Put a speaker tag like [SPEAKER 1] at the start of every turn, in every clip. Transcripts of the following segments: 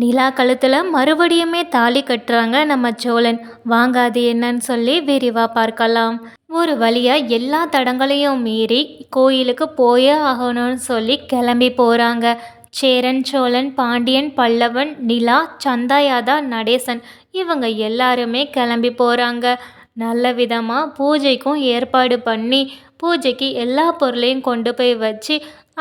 [SPEAKER 1] நிலா கழுத்தில் மறுபடியுமே தாலி கட்டுறாங்க நம்ம சோழன். வாங்க அது என்னன்னு சொல்லி விரிவாக பார்க்கலாம். ஒரு வழியாக எல்லா தடங்களையும் மீறி கோயிலுக்கு போயே ஆகணும்னு சொல்லி கிளம்பி போகிறாங்க சேரன் சோழன் பாண்டியன் பல்லவன் நிலா சந்தாயாதா நடேசன் இவங்க எல்லாருமே கிளம்பி போகிறாங்க நல்ல விதமாக பூஜைக்கும் ஏற்பாடு பண்ணி பூஜைக்கு எல்லா பொருளையும் கொண்டு போய் வச்சு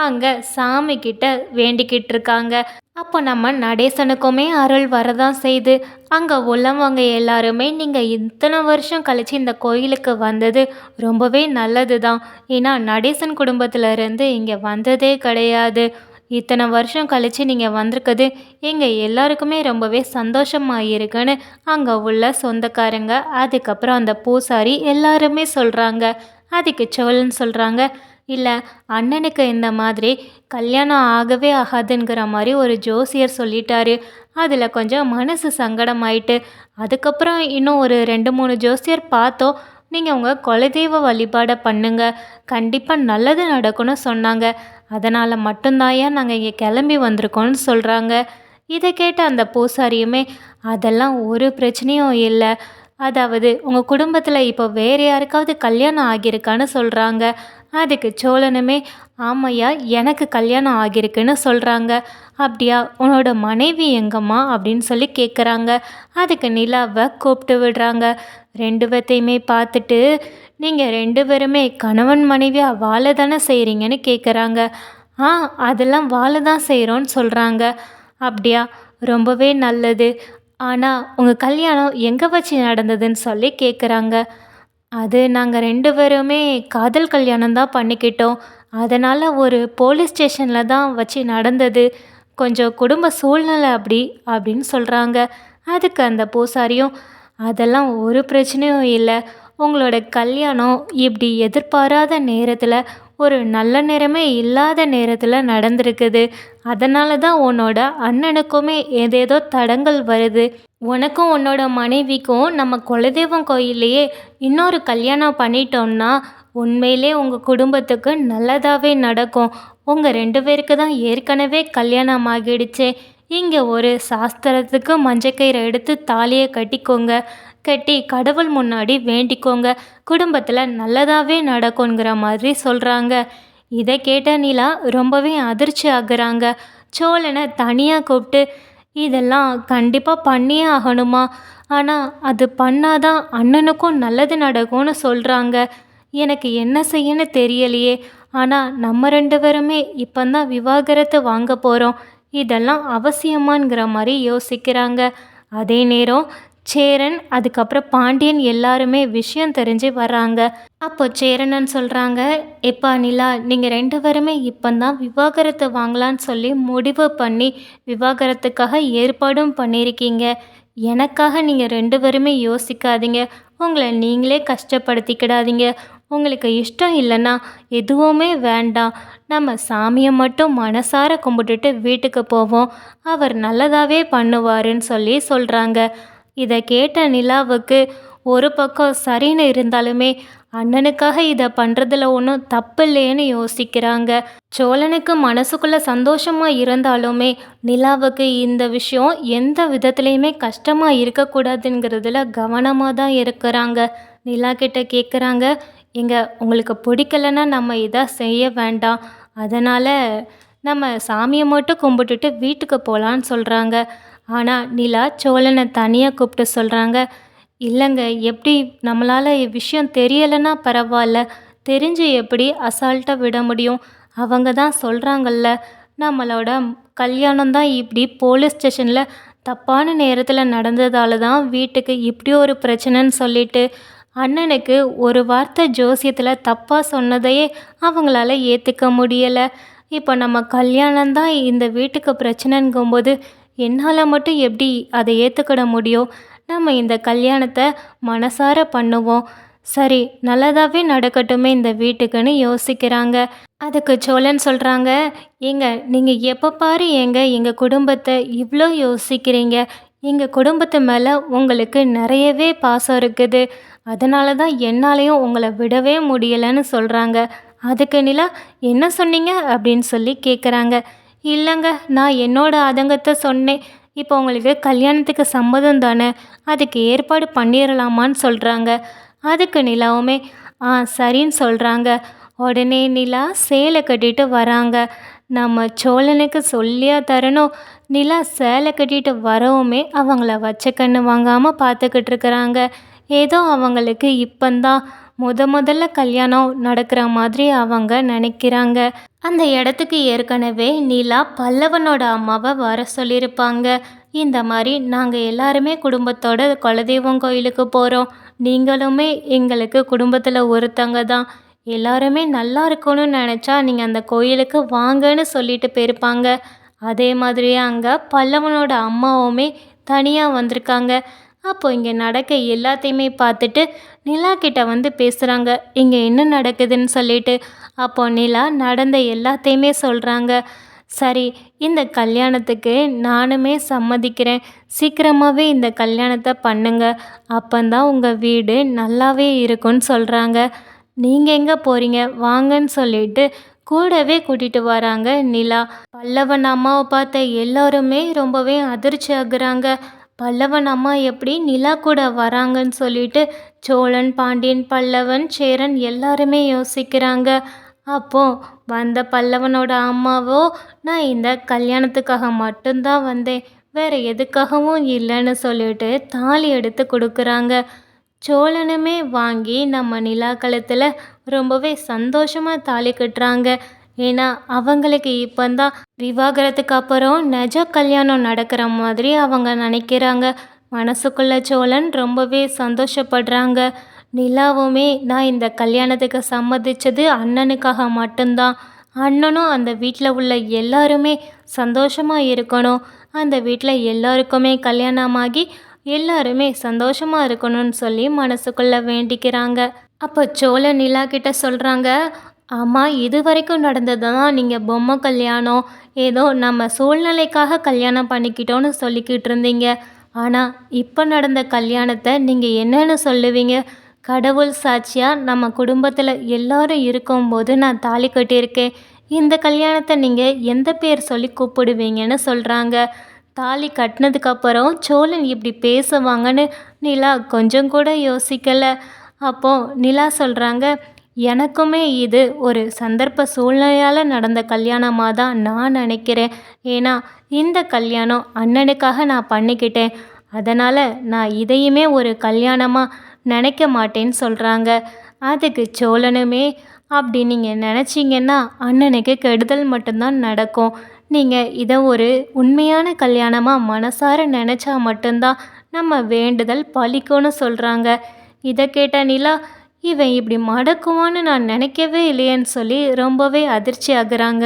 [SPEAKER 1] அங்கே சாமிக்கிட்ட வேண்டிக்கிட்டு இருக்காங்க. அப்போ நம்ம நடேசனுக்குமே அருள் வரதான் செய்து அங்கே உள்ளவங்க எல்லாருமே நீங்கள் இத்தனை வருஷம் கழித்து இந்த கோயிலுக்கு வந்தது ரொம்பவே நல்லது தான் ஏன்னா நடேசன் குடும்பத்திலேருந்து இங்கே வந்ததே கிடையாது. இத்தனை வருஷம் கழித்து நீங்கள் வந்திருக்குது எங்கள் எல்லாருக்குமே ரொம்பவே சந்தோஷமாக இருக்குன்னு அங்கே உள்ள சொந்தக்காரங்க அதுக்கப்புறம் அந்த பூசாரி எல்லாருமே சொல்கிறாங்க அதுக்கு சோழன் சொல்கிறாங்க இல்லை அண்ணனுக்கு இந்த மாதிரி கல்யாணம் ஆகவே ஆகாதுங்கிற மாதிரி ஒரு ஜோசியர் சொல்லிட்டாரு. அதில் கொஞ்சம் மனசு சங்கடமாயிட்டு அதுக்கப்புறம் இன்னும் ஒரு ரெண்டு மூணு ஜோசியர் பார்த்தோம். நீங்கள் உங்கள் குலதெய்வ வழிபாடை பண்ணுங்க. கண்டிப்பாக நல்லது நடக்கும்னு சொன்னாங்க. அதனால் மட்டும்தாயா நாங்கள் இங்கே கிளம்பி வந்திருக்கோம்னு சொல்கிறாங்க இதை கேட்ட அந்த பூசாரியுமே அதெல்லாம் ஒரு பிரச்சனையும் இல்லை. அதாவது உங்கள் குடும்பத்தில் இப்போ வேறு யாருக்காவது கல்யாணம் ஆகியிருக்கான்னு சொல்கிறாங்க அதுக்கு சோழனுமே ஆமையா எனக்கு கல்யாணம் ஆகியிருக்குன்னு சொல்கிறாங்க அப்படியா உன்னோட மனைவி எங்கம்மா? அப்படின்னு சொல்லி கேட்குறாங்க அதுக்கு நிலாவை கூப்பிட்டு விடுறாங்க. ரெண்டு பேர்த்தையுமே பார்த்துட்டு நீங்கள் ரெண்டு பேருமே கணவன் மனைவியாக வாழ தானே செய்கிறீங்கன்னு கேட்குறாங்க ஆ அதெல்லாம் வாழ தான் செய்கிறோன்னு சொல்கிறாங்க அப்படியா ரொம்பவே நல்லது. ஆனால் உங்கள் கல்யாணம் எங்கே வச்சு நடந்ததுன்னு சொல்லி கேட்குறாங்க அது நாங்கள் ரெண்டு பேருமே காதல் கல்யாணம் தான் பண்ணிக்கிட்டோம். அதனால் ஒரு போலீஸ் ஸ்டேஷனில் தான் வச்சு நடந்தது. கொஞ்சம் குடும்ப சூழ்நிலை அப்படி அப்படின்னு சொல்கிறாங்க அதுக்கு அந்த பூசாரியும் அதெல்லாம் ஒரு பிரச்சனையும் இல்லை. உங்களோட கல்யாணம் இப்படி எதிர்பாராத நேரத்தில் ஒரு நல்ல நேரமே இல்லாத நேரத்தில் நடந்திருக்குது. அதனால தான் உன்னோட அண்ணனுக்குமே ஏதேதோ தடங்கள் வருது. உனக்கும் உன்னோட மனைவிக்கும் நம்ம குலதெய்வம் கோயில்லையே இன்னொரு கல்யாணம் பண்ணிட்டோம்னா உண்மையிலே உங்கள் குடும்பத்துக்கு நல்லதாகவே நடக்கும். உங்கள் ரெண்டு பேருக்கு தான் ஏற்கனவே கல்யாணம் ஆகிடுச்சே. இங்கே ஒரு சாஸ்திரத்துக்கு மஞ்சக்கயிறை எடுத்து தாலியை கட்டிக்கோங்க. கட்டி கடவுள் முன்னாடி வேண்டிக்கோங்க. குடும்பத்தில் நல்லதாகவே நடக்குங்கிற மாதிரி சொல்கிறாங்க இதை கேட்ட நிலா ரொம்பவே அதிர்ச்சி ஆகுறாங்க. சோழனை தனியாக கூப்பிட்டு இதெல்லாம் கண்டிப்பாக பண்ணியே ஆகணுமா? ஆனால் அது பண்ணாதான் அண்ணனுக்கும் நல்லது நடக்கும்னு சொல்கிறாங்க எனக்கு என்ன செய்யன்னு தெரியலையே. ஆனால் நம்ம ரெண்டு பேருமே இப்போந்தான் விவாகரத்து வாங்க போகிறோம் இதெல்லாம் அவசியமாங்கிற மாதிரி யோசிக்கிறாங்க. அதே நேரம் சேரன் அதுக்கப்புறம் பாண்டியன் எல்லாருமே விஷயம் தெரிஞ்சு வர்றாங்க. அப்போ சேரனன் சொல்கிறாங்க எப்பா நிலா நீங்கள் ரெண்டு பேருமே இப்போ தான் வாங்கலான்னு சொல்லி முடிவு பண்ணி விவாகரத்துக்காக ஏற்பாடும் பண்ணியிருக்கீங்க. எனக்காக நீங்கள் ரெண்டு பேருமே யோசிக்காதீங்க. உங்களை நீங்களே கஷ்டப்படுத்திக்கிடாதீங்க. உங்களுக்கு இஷ்டம் இல்லைன்னா எதுவுமே வேண்டாம். நம்ம சாமியை மட்டும் மனசார கும்பிட்டுட்டு வீட்டுக்கு போவோம். அவர் நல்லதாகவே பண்ணுவாருன்னு சொல்லி சொல்கிறாங்க இதை கேட்ட நிலாவுக்கு ஒரு பக்கம் சரின்னு இருந்தாலுமே அண்ணனுக்காக இதை பண்ணுறதுல ஒன்றும் தப்பு இல்லைன்னு யோசிக்கிறாங்க. சோழனுக்கு மனசுக்குள்ளே சந்தோஷமாக இருந்தாலுமே நிலாவுக்கு இந்த விஷயம் எந்த விதத்துலேயுமே கஷ்டமாக இருக்கக்கூடாதுங்கிறதுல கவனமாக தான் இருக்கிறாங்க. நிலா கிட்ட கேட்குறாங்க எங்க உங்களுக்கு பிடிக்கலன்னா நம்ம இதை செய்ய வேண்டாம். அதனால் நம்ம சாமியை மட்டும் கும்பிட்டுட்டு வீட்டுக்கு போகலான்னு சொல்கிறாங்க ஆனால் நிலா சோழனை தனியாக கூப்பிட்டு சொல்கிறாங்க இல்லைங்க எப்படி நம்மளால் விஷயம் தெரியலைன்னா பரவாயில்ல. தெரிஞ்சு எப்படி அசால்ட்டாக விட முடியும்? அவங்க தான் சொல்கிறாங்கல்ல நம்மளோட கல்யாணம் தான் இப்படி போலீஸ் ஸ்டேஷனில் தப்பான நேரத்தில் நடந்ததால தான் வீட்டுக்கு இப்படி ஒரு பிரச்சனைன்னு சொல்லிட்டு அண்ணனுக்கு ஒரு வார்த்தை ஜோசியத்தில் தப்பாக சொன்னதையே அவங்களால ஏற்றுக்க முடியலை. இப்போ நம்ம கல்யாணம் தான் இந்த வீட்டுக்கு பிரச்சனைங்கும்போது என்னால் மட்டும் எப்படி அதை ஏற்றுக்கிட முடியும்? நம்ம இந்த கல்யாணத்தை மனசார பண்ணுவோம். சரி நல்லதாகவே நடக்கட்டுமே இந்த வீட்டுக்குன்னு யோசிக்கிறாங்க. அதுக்கு சோழன் சொல்கிறாங்க ஏங்க நீங்கள் எப்போ பாரு ஏங்க எங்கள் குடும்பத்தை இவ்வளோ யோசிக்கிறீங்க. எங்கள் குடும்பத்து மேலே உங்களுக்கு நிறையவே பாசம் இருக்குது. அதனால தான் என்னாலையும் உங்களை விடவே முடியலைன்னு சொல்கிறாங்க அதுக்கு நிலா என்ன சொன்னீங்க? அப்படின்னு சொல்லி கேட்குறாங்க இல்லைங்க நான் என்னோட ஆதங்கத்தை சொன்னேன். இப்போ உங்களுக்கு கல்யாணத்துக்கு சம்மதம் தானே? அதுக்கு ஏற்பாடு பண்ணிடலாமான்னு சொல்கிறாங்க அதுக்கு நிலாவுமே ஆ சரின்னு சொல்கிறாங்க உடனே நிலா சேலை கட்டிட்டு வராங்க. நம்ம சோழனுக்கு சொல்லியா தரணும். நிலா சேலை கட்டிட்டு வரவுமே அவங்கள வச்ச கண்ணு வாங்காமல் பார்த்துக்கிட்டு இருக்கிறாங்க. ஏதோ அவங்களுக்கு இப்பந்தான் முத முதல்ல கல்யாணம் நடக்கிற மாதிரி அவங்க நினைக்கிறாங்க. அந்த இடத்துக்கு ஏற்கனவே நிலா பல்லவனோட அம்மாவை வர சொல்லியிருப்பாங்க. இந்த மாதிரி நாங்கள் எல்லாருமே குடும்பத்தோட குலதெய்வம் கோயிலுக்கு போகிறோம் நீங்களுமே எங்களுக்கு குடும்பத்தில் ஒருத்தங்க தான். எல்லாருமே நல்லா இருக்கணும்னு நினச்சா நீங்கள் அந்த கோயிலுக்கு வாங்கன்னு சொல்லிட்டு போயிருப்பாங்க. அதே மாதிரியே அங்கே பல்லவனோட அம்மாவுமே தனியாக வந்திருக்காங்க. அப்போ இங்கே நடக்க எல்லாத்தையுமே பார்த்துட்டு நிலா கிட்ட வந்து பேசுகிறாங்க இங்கே என்ன நடக்குதுன்னு சொல்லிட்டு அப்போ நிலா நடந்த எல்லாத்தையுமே சொல்கிறாங்க சரி இந்த கல்யாணத்துக்கு நானுமே சம்மதிக்கிறேன். சீக்கிரமாகவே இந்த கல்யாணத்தை பண்ணுங்க. அப்போந்தான் உங்கள் வீடு நல்லாவே இருக்கும்னு சொல்கிறாங்க நீங்கள் எங்கே போகிறீங்க வாங்கன்னு சொல்லிட்டு கூடவே கூட்டிகிட்டு வராங்க நிலா. பல்லவன் அம்மாவை பார்த்த எல்லாருமே ரொம்பவே அதிர்ச்சி ஆகுறாங்க. பல்லவன் அம்மா எப்படி நிலா கூட வராங்கன்னு சொல்லிட்டு சோழன் பாண்டியன் பல்லவன் சேரன் எல்லாருமே யோசிக்கிறாங்க. அப்போ வந்த பல்லவனோட அம்மாவோ நான் இந்த கல்யாணத்துக்காக மட்டும்தான் வந்தேன். வேற எதுக்காகவும் இல்லைன்னு சொல்லிட்டு தாலி எடுத்து கொடுக்குறாங்க. சோழனுமே வாங்கி நம்ம நிலா கழுத்தில் ரொம்பவே சந்தோஷமாக தாலி கட்டுறாங்க. ஏன்னா அவங்களுக்கு இப்போந்தான் விவாகரத்துக்கு அப்புறம் நிஜ கல்யாணம் நடக்கிற மாதிரி அவங்க நினைக்கிறாங்க. மனசுக்குள்ள சோழன் ரொம்பவே சந்தோஷப்படுறாங்க. நிலாவுமே நான் இந்த கல்யாணத்துக்கு சம்மதிச்சது அண்ணனுக்காக மட்டும்தான். அண்ணனும் அந்த வீட்டில் உள்ள எல்லாருமே சந்தோஷமாக இருக்கணும். அந்த வீட்டில் எல்லாருக்குமே கல்யாணமாகி எல்லாருமே சந்தோஷமாக இருக்கணும்னு சொல்லி மனசுக்குள்ளே வேண்டிக்கிறாங்க. அப்போ சோழ நிலா கிட்ட சொல்கிறாங்க ஆமாம் இது வரைக்கும் நடந்தது தான் நீங்கள் பொம்மை கல்யாணம் ஏதோ நம்ம சூழ்நிலைக்காக கல்யாணம் பண்ணிக்கிட்டோன்னு சொல்லிக்கிட்டு இருந்தீங்க. ஆனால் இப்போ நடந்த கல்யாணத்தை நீங்கள் என்னன்னு சொல்லுவீங்க? கடவுள் சாட்சியாக நம்ம குடும்பத்தில் எல்லாரும் இருக்கும்போது நான் தாலி கட்டியிருக்கேன். இந்த கல்யாணத்தை நீங்கள் எந்த பேர் சொல்லி கூப்பிடுவீங்கன்னு சொல்கிறாங்க தாலி கட்டினதுக்கப்புறம் சோழன் இப்படி பேசுவாங்கன்னு நிலா கொஞ்சம் கூட யோசிக்கலை. அப்போது நிலா சொல்கிறாங்க எனக்குமே இது ஒரு சந்தர்ப்ப சூழ்நிலையால் நடந்த கல்யாணமாக தான் நான் நினைக்கிறேன். ஏன்னா இந்த கல்யாணம் அண்ணனுக்காக நான் பண்ணிக்கிட்டேன். அதனால் நான் இதையுமே ஒரு கல்யாணமாக நினைக்க மாட்டேன்னு சொல்கிறாங்க அதுக்கு சோழனுமே அப்படி நீங்கள் நினச்சிங்கன்னா அண்ணனுக்கு கெடுதல் மட்டும்தான் நடக்கும். நீங்கள் இதை ஒரு உண்மையான கல்யாணமாக மனசார நினச்சா மட்டும்தான் நம்ம வேண்டுதல் பழிக்கும்னு சொல்கிறாங்க இதை கேட்ட நிலா இவன் இப்படி மடக்குவான்னு நான் நினைக்கவே இல்லையேன்னு சொல்லி ரொம்பவே அதிர்ச்சி ஆகுறாங்க